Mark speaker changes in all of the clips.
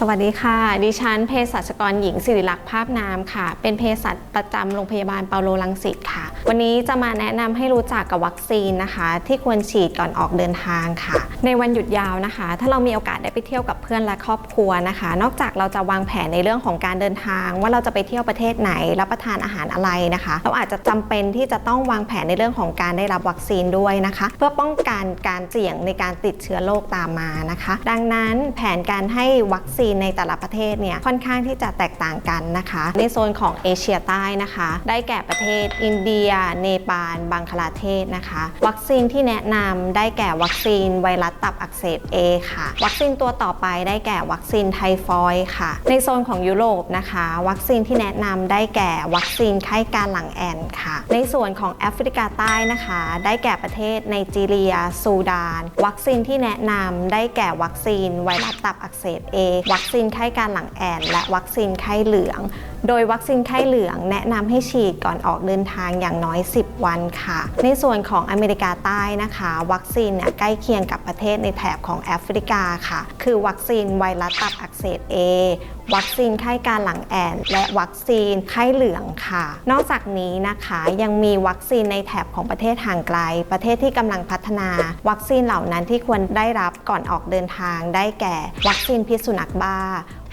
Speaker 1: สวัสดีค่ะ ดิฉันเภสัชกรหญิงสิริลักษ์ภาพนามค่ะ เป็นเภสัชประจำโรงพยาบาลเปาโลลังสิตค่ะ วันนี้จะมาแนะนำให้รู้จักกับวัคซีนนะคะ ที่ควรฉีดก่อนออกเดินทางค่ะ ในวันหยุดยาวนะคะ ถ้าเรามีโอกาสได้ไปเที่ยวกับเพื่อนและครอบครัวนะคะ นอกจากเราจะวางแผนในเรื่องของการเดินทาง ว่าเราจะไปเที่ยวประเทศไหนรับประทานอาหารอะไรนะคะ เราอาจจะจำเป็นที่จะต้องวางแผนในเรื่องของการได้รับวัคซีนด้วยนะคะ เพื่อป้องกันการเสี่ยงในการติดเชื้อโรคตามมานะคะ ดังนั้นแผนการให้วัคซีนในแต่ละประเทศเนี่ยค่อนข้างที่จะแตกต่างกันนะคะ ในโซนของเอเชียใต้นะคะ ได้แก่ประเทศ อินเดีย เนปาล บังคลาเทศนะคะ วัคซีนที่แนะนำได้แก่วัคซีนไวรัสตับอักเสบ A ค่ะ วัคซีนตัวต่อไปได้แก่วัคซีนไทฟอยด์ค่ะ ในโซนของยุโรปนะคะ วัคซีนที่แนะนำได้แก่วัคซีนไข้การหลังแอนค่ะ ในส่วนของแอฟริกาใต้นะคะ ได้แก่ประเทศไนจีเรีย ซูดาน วัคซีนที่แนะนำได้แก่วัคซีนไวรัสตับอักเสบ A วััคซีนไข้การหลังแอน และวัคซีนไข้เหลือง โดยวัคซีนไข้เหลืองแนะนำให้ฉีดก่อนออกเดินทางอย่างน้อย 10 วันค่ะ ในส่วนของอเมริกาใต้นะคะ วัคซีนเนี่ยใกล้เคียงกับประเทศในแถบของแอฟริกาค่ะ คือวัคซีนไวรัสตับอักเสบ A วัคซีนไข้การหลังแอน และวัคซีนไข้เหลืองค่ะ นอกจากนี้นะคะยังมีวัคซีนในแถบของประเทศห่างไกล ประเทศที่กำลังพัฒนา วัคซีนเหล่านั้นที่ควรได้รับก่อนออกเดินทางได้แก่ วัคซีนพิษสุนัขบ้า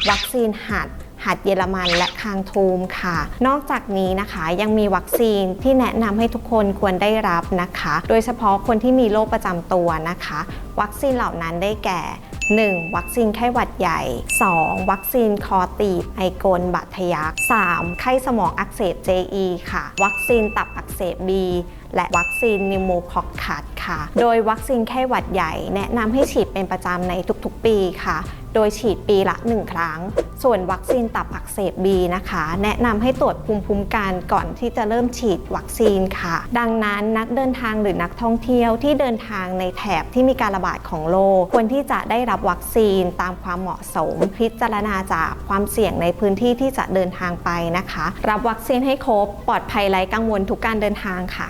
Speaker 1: วัคซีนหัด หัดเยอรมันและคางทูมค่ะ นอกจากนี้นะคะยังมีวัคซีนที่แนะนำให้ทุกคนควรได้รับนะคะ โดยเฉพาะคนที่มีโรคประจำตัวนะคะ วัคซีนเหล่านั้นได้แก่ 1. วัคซีนไข้หวัดใหญ่ 2. วัคซีนคอตีบไอโกลบาดทะยัก 3. ไข้สมองอักเสบ JE ค่ะ วัคซีนตับอักเสบ B และวัคซีนนิวโมคอคคัสค่ะ โดยวัคซีนไข้หวัดใหญ่ แนะนำให้ฉีดเป็นประจำในทุกๆปีค่ะ โดยฉีดปีละ 1 ครั้ง ส่วนวัคซีนตับอักเสบ B นะคะ แนะนำให้ตรวจภูมิคุ้มกันก่อนที่จะเริ่มฉีดวัคซีนค่ะ ดังนั้นนักเดินทางหรือนักท่องเที่ยวที่เดินทางในแถบที่มีการระบาดของโรคควรที่จะได้รับวัคซีนตามความเหมาะสม พิจารณาจากความเสี่ยงในพื้นที่ที่จะเดินทางไปนะคะ รับวัคซีนให้ครบปลอดภัยไร้กังวลทุกการเดินทางค่ะ